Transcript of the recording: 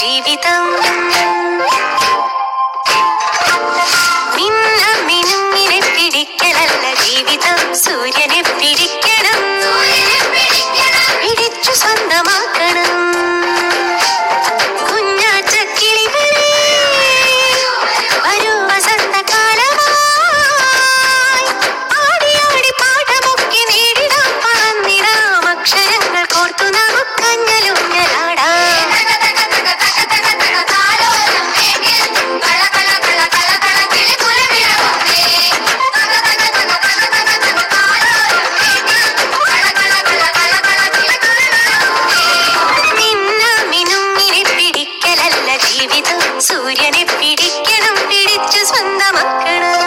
ജീവിതം. മിന്നും മിനുങ്ങിനെ പിടിക്കലല്ല ജീവിതം. സൂര്യനെ പിടി സൂര്യനെ പിടിക്കണം പിടിച്ചു സ്വന്തമാക്കണം